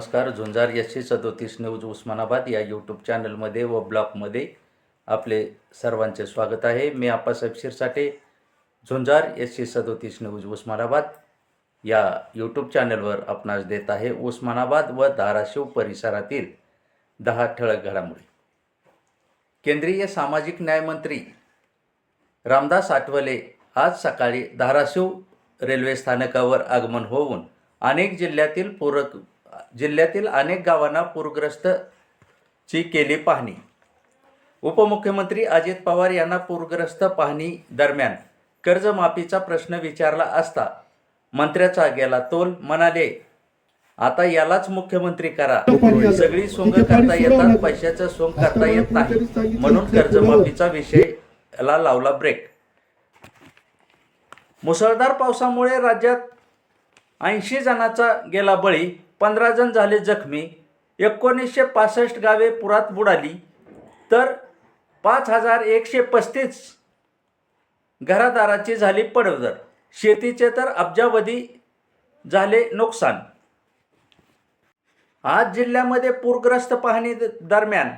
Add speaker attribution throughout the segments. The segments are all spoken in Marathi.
Speaker 1: नमस्कार झुंजार एस सी सदोतीस न्यूज उस्मानाबाद या यूट्यूब चॅनलमध्ये व ब्लॉगमध्ये आपले सर्वांचे स्वागत आहे. मी आप्पासाहेब शिरसाटे झुंजार एस सी सदोतीस न्यूज उस्मानाबाद या यूट्यूब चॅनलवर आपणास देत आहे उस्मानाबाद व धाराशिव परिसरातील दहा ठळक घडामोडी. केंद्रीय सामाजिक न्यायमंत्री रामदास आठवले आज सकाळी धाराशिव रेल्वे स्थानकावर आगमन होऊन अनेक जिल्ह्यातील पूरक जिल्ह्यातील अनेक गावांना पूरग्रस्तची केली पाहणी. उपमुख्यमंत्री अजित पवार यांना पूरग्रस्त पाहणी दरम्यान कर्जमाफीचा प्रश्न विचारला असता मंत्र्याचा गेला तोल म्हणाले आता यालाच मुख्यमंत्री करा. सगळी सोंग करता येतात पैशाचं सोंग करता येत नाही. म्हणून कर्जमाफीचा विषयाला लावला ब्रेक मुसळधार पावसामुळे राज्यात ऐंशी जणांचा गेला बळी. पंधरा जण झाले जखमी एकोणीसशे पासष्ट गावे पुरात बुडाली तर पाच हजार एकशे पस्तीस घरादाराची झाली पडवदर शेतीचे तर अब्जावधी झाले नुकसान. आज जिल्ह्यामध्ये पूरग्रस्त पाहणी द- दरम्यान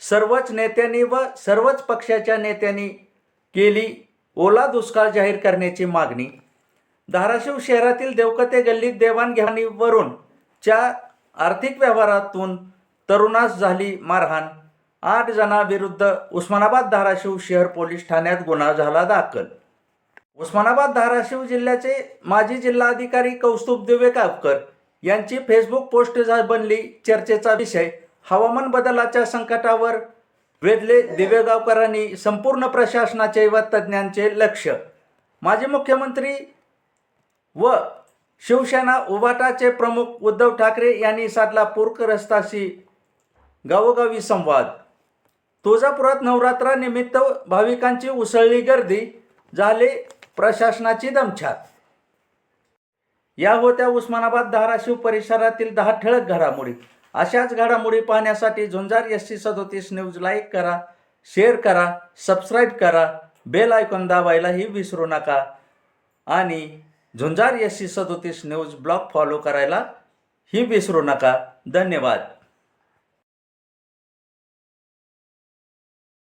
Speaker 1: सर्वच नेत्यांनी व सर्वच पक्षाच्या नेत्यांनी केली ओला दुष्काळ जाहीर करण्याची मागणी. धाराशिव शहरातील देवकते गल्लीत देवाणघेवाणीवरून च्या आर्थिक व्यवहारातून तरुणास झाली मारहाण. आठ जणांविरुद्ध उस्मानाबाद धाराशिव शहर पोलीस ठाण्यात गुन्हा झाला दाखल. उस्मानाबाद धाराशिव जिल्ह्याचे माजी जिल्हाधिकारी कौस्तुभ दिवेगावकर यांची फेसबुक पोस्ट झा- बनली चर्चेचा विषय. हवामान बदलाच्या संकटावर वेधले दिवेगावकरांनी संपूर्ण प्रशासनाचे व तज्ज्ञांचे लक्ष. माजी मुख्यमंत्री व शिवसेना उभाटाचे प्रमुख उद्धव ठाकरे यांनी साधला पूरग्रस्ताशी गावोगावी संवाद. तुळजापुरात नवरात्रानिमित्त भाविकांची उसळली गर्दी झाले प्रशासनाची दमछाक. या होत्या उस्मानाबाद धाराशिव परिसरातील दहा ठळक घडामोडी. अशाच घडामोडी पाहण्यासाठी झुंजार एस सी सदोतीस न्यूज लाईक करा शेअर करा सबस्क्राईब करा बेल आयकॉन दाबायलाही विसरू नका. आणि झुंजार एस सी सदोतीस न्यूज ब्लॉग फॉलो करायला ही विसरू नका. धन्यवाद.